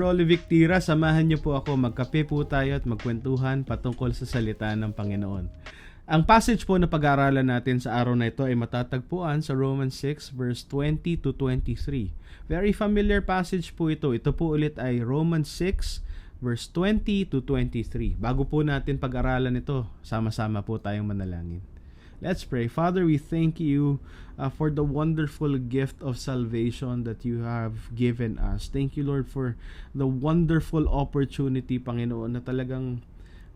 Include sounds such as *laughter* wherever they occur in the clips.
Rolly Victira, samahan niyo po ako. Magkape po tayo at magkwentuhan patungkol sa salita ng Panginoon. Ang passage po na pag-aaralan natin sa araw na ito ay matatagpuan sa Romans 6 verse 20 to 23. Very familiar passage po ito. Ito po ulit ay Romans 6 verse 20 to 23. Bago po natin pag-aralan ito, sama-sama po tayong manalangin. Let's pray. Father, we thank you uh, for the wonderful gift of salvation that you have given us. Thank you, Lord, for the wonderful opportunity, Panginoon, na talagang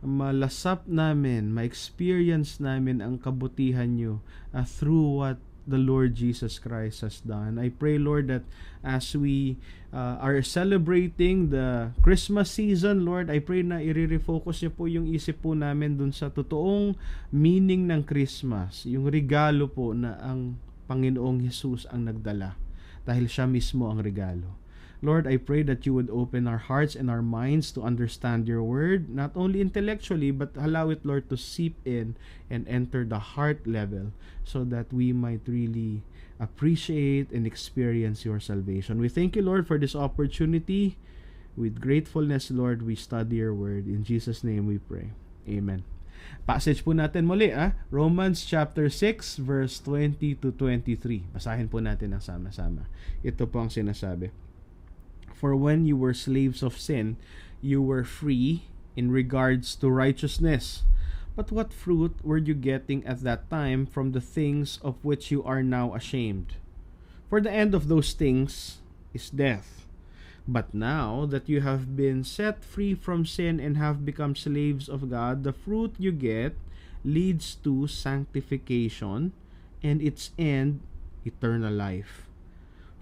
malasap namin, ma-experience namin ang kabutihan nyo uh, through what the Lord Jesus Christ has done. I pray, Lord, that as we uh, are celebrating the Christmas season, Lord, I pray na i-refocus niyo po yung isip po namin dun sa totoong meaning ng Christmas, yung regalo po na ang Panginoong Jesus ang nagdala dahil siya mismo ang regalo. Lord, I pray that you would open our hearts and our minds to understand your word, not only intellectually, but allow it, Lord, to seep in and enter the heart level so that we might really appreciate and experience your salvation. We thank you, Lord, for this opportunity. With gratefulness, Lord, we study your word. In Jesus' name we pray. Amen. Passage po natin muli, ah? Romans chapter 6, verse 20 to 23. Basahin po natin ang sama-sama. Ito po ang sinasabi. For when you were slaves of sin, you were free in regards to righteousness. But what fruit were you getting at that time from the things of which you are now ashamed? For the end of those things is death. But now that you have been set free from sin and have become slaves of God, the fruit you get leads to sanctification and its end, eternal life.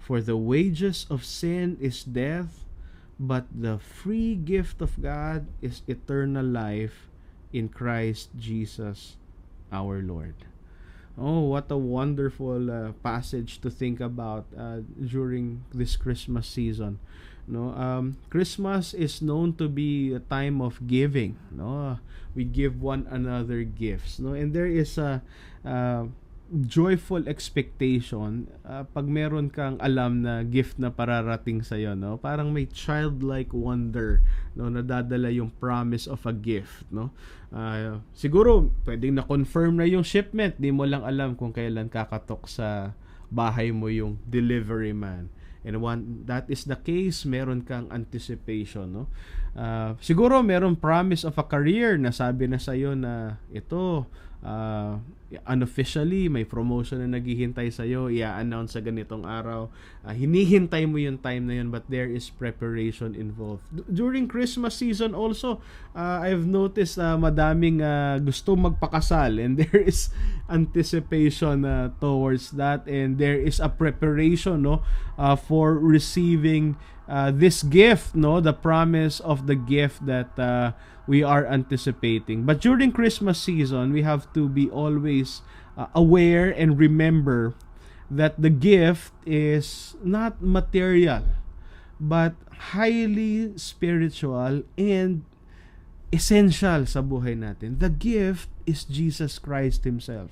For the wages of sin is death, but the free gift of God is eternal life in Christ Jesus our Lord. Oh, what a wonderful uh, passage to think about uh, during this Christmas season. No, um, Christmas is known to be a time of giving. No, we give one another gifts. No, and there is a uh, joyful expectation uh, pag meron kang alam na gift na pararating sa iyo no? Parang may childlike wonder no? Nadadala yung promise of a gift no? Uh, siguro pwedeng na confirm na yung shipment. Di mo lang alam kung kailan kakatok sa bahay mo yung delivery man. And one that is the case meron kang anticipation no? Uh, siguro meron promise of a career. Na sabi na sa iyo na ito uh, unofficially may promotion na naghihintay sa iyo i-announce sa ganitong araw. Uh, hinihintay mo yung time na yun but there is preparation involved. D- during Christmas season also uh, I've noticed uh, madaming uh, gusto magpakasal and *laughs* there is anticipation uh, towards that and there is a preparation no uh, for receiving uh, this gift no the promise of the gift that uh, we are anticipating. But during Christmas season, we have to be always uh, aware and remember that the gift is not material but highly spiritual and essential sa buhay natin. The gift is Jesus Christ Himself.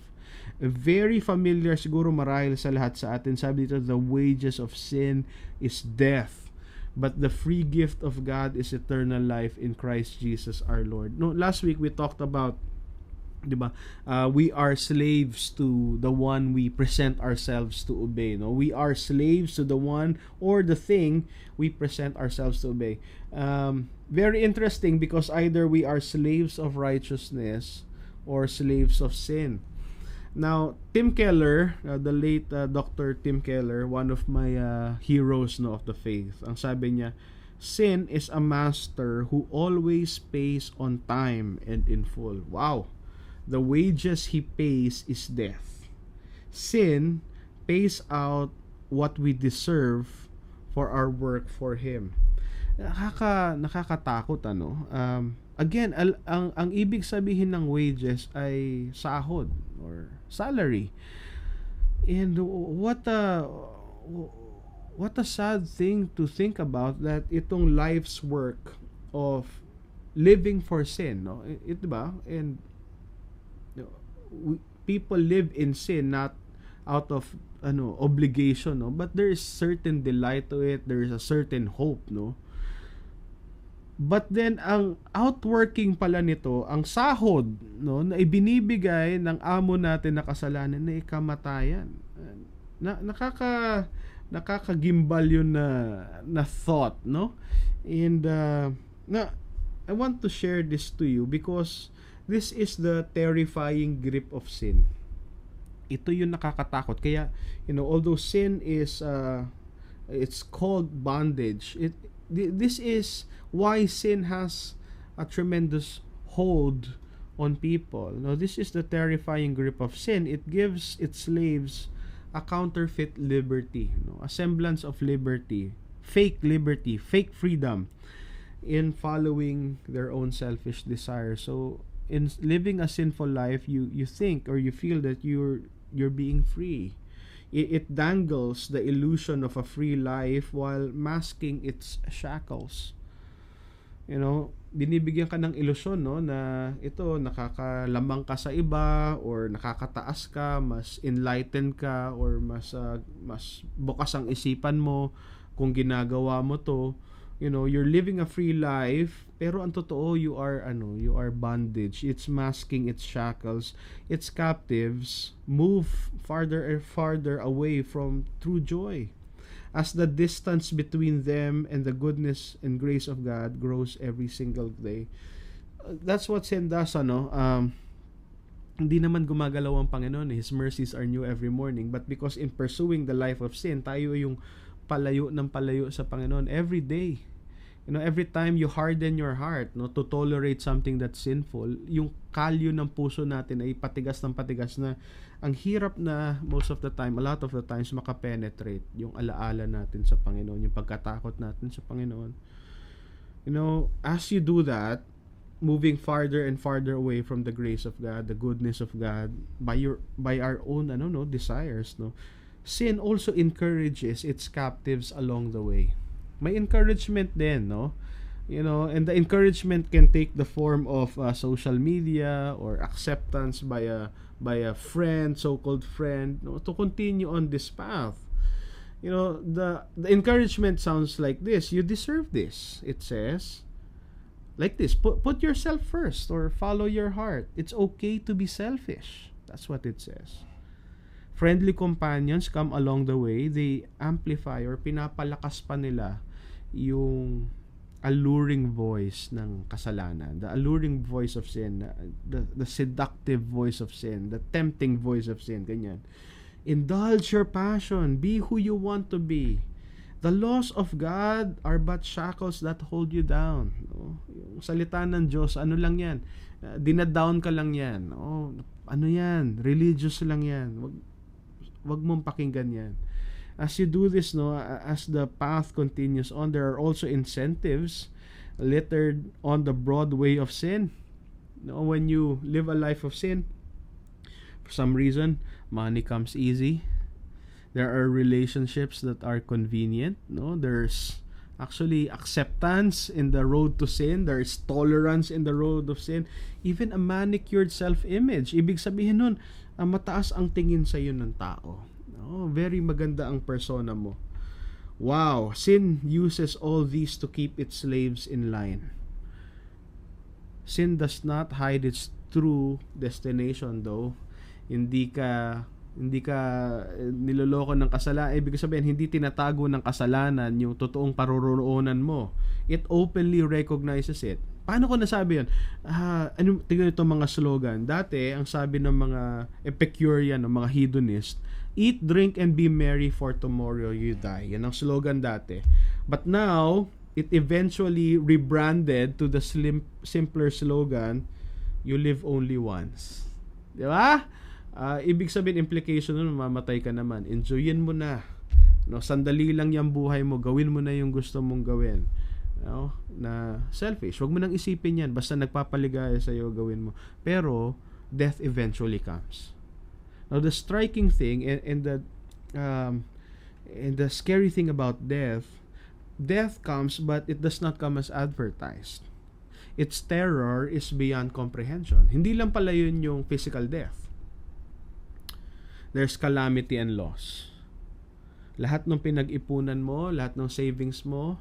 Very familiar siguro marahil sa lahat sa atin. Sabi dito, the wages of sin is death but the free gift of God is eternal life in Christ Jesus our Lord. No, last week we talked about 'di ba? Uh, we are slaves to the one we present ourselves to obey, no? We are slaves to the one or the thing we present ourselves to obey. Um, very interesting because either we are slaves of righteousness or slaves of sin. Now, Tim Keller, uh, the late uh, Dr. Tim Keller, one of my uh, heroes no of the faith. Ang sabi niya, sin is a master who always pays on time and in full. Wow. The wages he pays is death. Sin pays out what we deserve for our work for him. Nakaka nakakatakot ano. Um, again, al, ang ang ibig sabihin ng wages ay sahod or salary. And what a what a sad thing to think about that itong life's work of living for sin, no? It, 'di ba? And you know, we, people live in sin not out of ano obligation no but there is certain delight to it there is a certain hope no But then ang outworking pala nito, ang sahod no na ibinibigay ng amo natin na kasalanan na kamatayan. Na nakaka nakakagimbal yun na na thought, no? And uh, na I want to share this to you because this is the terrifying grip of sin. Ito yung nakakatakot. Kaya, you know, although sin is uh, it's called bondage, it this is why sin has a tremendous hold on people. Now, this is the terrifying grip of sin. It gives its slaves a counterfeit liberty, you know, a semblance of liberty, fake liberty, fake freedom in following their own selfish desires. So, in living a sinful life, you you think or you feel that you're you're being free. It, it dangles the illusion of a free life while masking its shackles you know, binibigyan ka ng ilusyon no na ito nakakalamang ka sa iba or nakakataas ka, mas enlightened ka or mas uh, mas bukas ang isipan mo kung ginagawa mo to. You know, you're living a free life pero ang totoo you are ano, you are bondage. It's masking its shackles. Its captives move farther and farther away from true joy as the distance between them and the goodness and grace of God grows every single day. That's what sin does, ano? Um, hindi naman gumagalaw ang Panginoon. His mercies are new every morning. But because in pursuing the life of sin, tayo yung palayo ng palayo sa Panginoon every day. You know, every time you harden your heart no, to tolerate something that's sinful, yung kalyo ng puso natin ay patigas ng patigas na ang hirap na most of the time, a lot of the times makapenetrate yung alaala natin sa Panginoon, yung pagkatakot natin sa Panginoon. You know, as you do that, moving farther and farther away from the grace of God, the goodness of God by your by our own ano no desires no. Sin also encourages its captives along the way. May encouragement din no? You know and the encouragement can take the form of uh, social media or acceptance by a by a friend so-called friend no, to continue on this path. You know the the encouragement sounds like this you deserve this it says. Like this put put yourself first or follow your heart. It's okay to be selfish. That's what it says. Friendly companions come along the way. They amplify or pinapalakas pa nila yung alluring voice ng kasalanan, the alluring voice of sin, the, the seductive voice of sin, the tempting voice of sin, ganyan. Indulge your passion, be who you want to be. The laws of God are but shackles that hold you down. No? Yung salita ng Diyos, ano lang yan? Uh, dinadown ka lang yan. No? Ano yan? Religious lang yan. Wag, wag mong pakinggan yan as you do this no as the path continues on there are also incentives littered on the broad way of sin. No when you live a life of sin for some reason money comes easy. There are relationships that are convenient no. There's actually acceptance in the road to sin. There's tolerance in the road of sin. Even a manicured self-image. Ibig sabihin nun uh, mataas ang tingin sa iyo ng tao Oh, very maganda ang persona mo. Wow, sin uses all these to keep its slaves in line. Sin does not hide its true destination though. Hindi ka hindi ka eh, niloloko ng kasalanan. Ibig sabihin, hindi tinatago ng kasalanan yung totoong paroroonan mo. It openly recognizes it. Paano ko nasabi yun? Uh, ano, tingnan ito mga slogan. Dati, ang sabi ng mga Epicurean, ng mga hedonist, Eat, drink, and be merry for tomorrow you die. Yan ang slogan dati. But now, it eventually rebranded to the slim, simpler slogan, you live only once. Di ba? Uh, ibig sabihin, implication nun, mamatay ka naman. Enjoyin mo na. No, sandali lang yung buhay mo. Gawin mo na yung gusto mong gawin. No? Na selfish. Huwag mo nang isipin yan. Basta nagpapaligaya sa'yo, gawin mo. Pero, death eventually comes. Now, the striking thing and, and the um, and the scary thing about death, death comes, but it does not come as advertised. Its terror is beyond comprehension. Hindi lang pala yun yung physical death. There's calamity and loss. Lahat ng pinag-ipunan mo, lahat ng savings mo,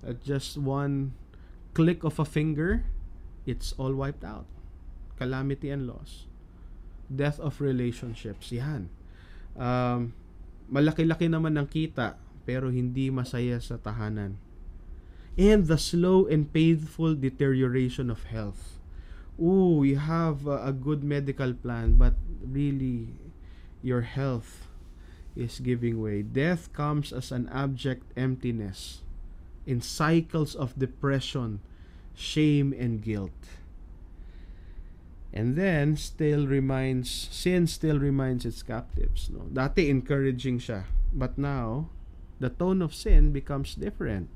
at just one click of a finger, it's all wiped out. Calamity and loss. Death of relationships. Yan. Um, malaki-laki naman ng kita, pero hindi masaya sa tahanan. And the slow and painful deterioration of health. Ooh, you have a, good medical plan, but really, your health is giving way. Death comes as an abject emptiness in cycles of depression, shame, and guilt. And then, still reminds, sin still reminds its captives. No? Dati encouraging siya. But now, the tone of sin becomes different.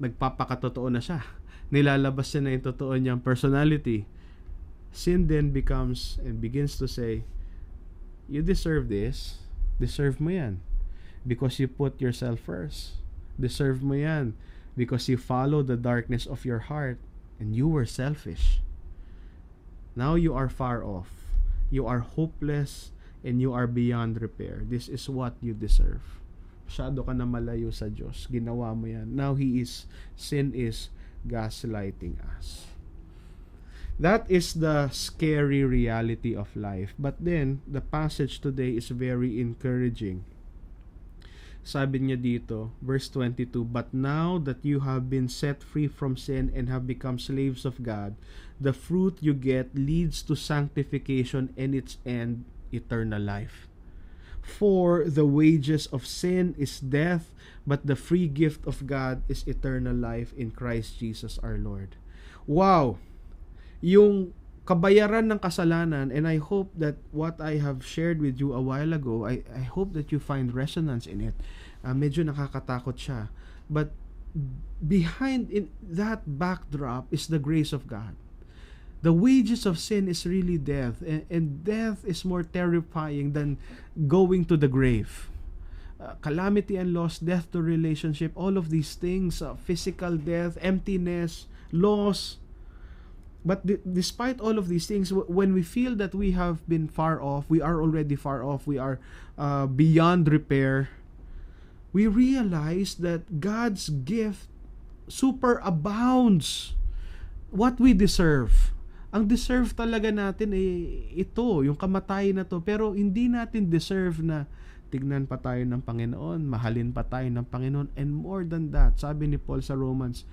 Nagpapakatotoo na siya. *laughs* Nilalabas niya na yung totoo niyang personality. Sin then becomes and begins to say, You deserve this. Deserve mo yan. Because you put yourself first. Deserve mo yan. Because you follow the darkness of your heart and you were selfish. Now you are far off. You are hopeless and you are beyond repair. This is what you deserve. Masyado ka na malayo sa Diyos. Ginawa mo yan. Now He is, sin is gaslighting us. That is the scary reality of life. But then, the passage today is very encouraging. Sabi niya dito, verse 22, But now that you have been set free from sin and have become slaves of God, the fruit you get leads to sanctification and its end, eternal life. For the wages of sin is death, but the free gift of God is eternal life in Christ Jesus our Lord. Wow! Yung kabayaran ng kasalanan and I hope that what I have shared with you a while ago, I, I hope that you find resonance in it. Uh, medyo nakakatakot siya. But behind in that backdrop is the grace of God. The wages of sin is really death, and, and death is more terrifying than going to the grave. Uh, calamity and loss, death to relationship, all of these things, uh, physical death, emptiness, loss. But d- despite all of these things, w- when we feel that we have been far off, we are already far off, we are uh, beyond repair, we realize that God's gift super abounds what we deserve. Ang deserve talaga natin ay ito, yung kamatayan na to. Pero hindi natin deserve na tignan pa tayo ng Panginoon, mahalin pa tayo ng Panginoon, and more than that, sabi ni Paul sa Romans,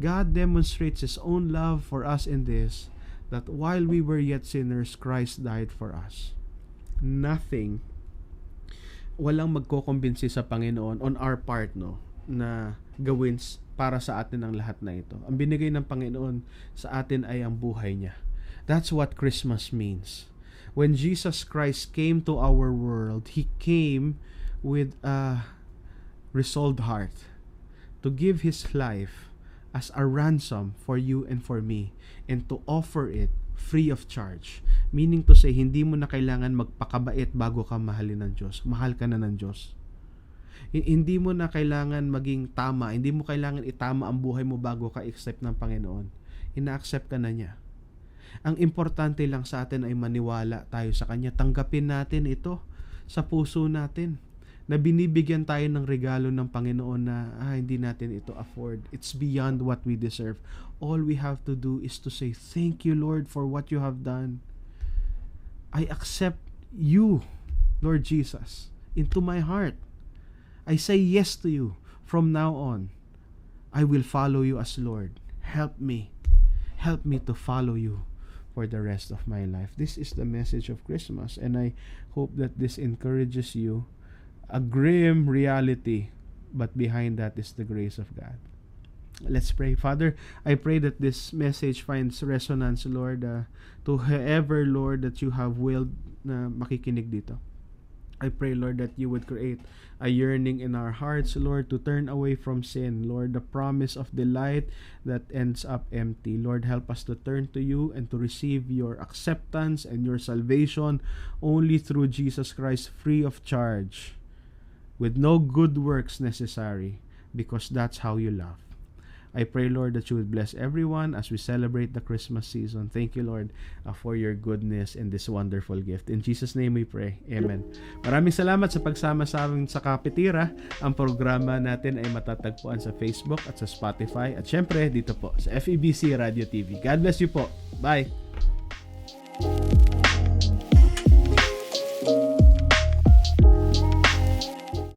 God demonstrates His own love for us in this, that while we were yet sinners, Christ died for us. Nothing, walang magkokumbinsi sa Panginoon on our part, no, na gawin para sa atin ang lahat na ito. Ang binigay ng Panginoon sa atin ay ang buhay niya. That's what Christmas means. When Jesus Christ came to our world, He came with a resolved heart to give His life as a ransom for you and for me and to offer it free of charge. Meaning to say, hindi mo na kailangan magpakabait bago ka mahalin ng Diyos. Mahal ka na ng Diyos. Hindi mo na kailangan maging tama. Hindi mo kailangan itama ang buhay mo bago ka accept ng Panginoon. Ina-accept ka na niya. Ang importante lang sa atin ay maniwala tayo sa Kanya. Tanggapin natin ito sa puso natin na binibigyan tayo ng regalo ng Panginoon na ah, hindi natin ito afford. It's beyond what we deserve. All we have to do is to say, Thank you, Lord, for what you have done. I accept you, Lord Jesus, into my heart. I say yes to you from now on. I will follow you as Lord. Help me. Help me to follow you for the rest of my life. This is the message of Christmas, and I hope that this encourages you. A grim reality, but behind that is the grace of God. Let's pray. Father, I pray that this message finds resonance, Lord, uh, to whoever, Lord, that you have willed na makikinig dito. I pray, Lord, that you would create a yearning in our hearts, Lord, to turn away from sin. Lord, the promise of delight that ends up empty. Lord, help us to turn to you and to receive your acceptance and your salvation only through Jesus Christ, free of charge, with no good works necessary, because that's how you love. I pray, Lord, that you would bless everyone as we celebrate the Christmas season. Thank you, Lord, uh, for your goodness and this wonderful gift. In Jesus' name we pray. Amen. Maraming salamat sa pagsama sa amin sa Kapitira. Ang programa natin ay matatagpuan sa Facebook at sa Spotify at syempre dito po sa FEBC Radio TV. God bless you po. Bye!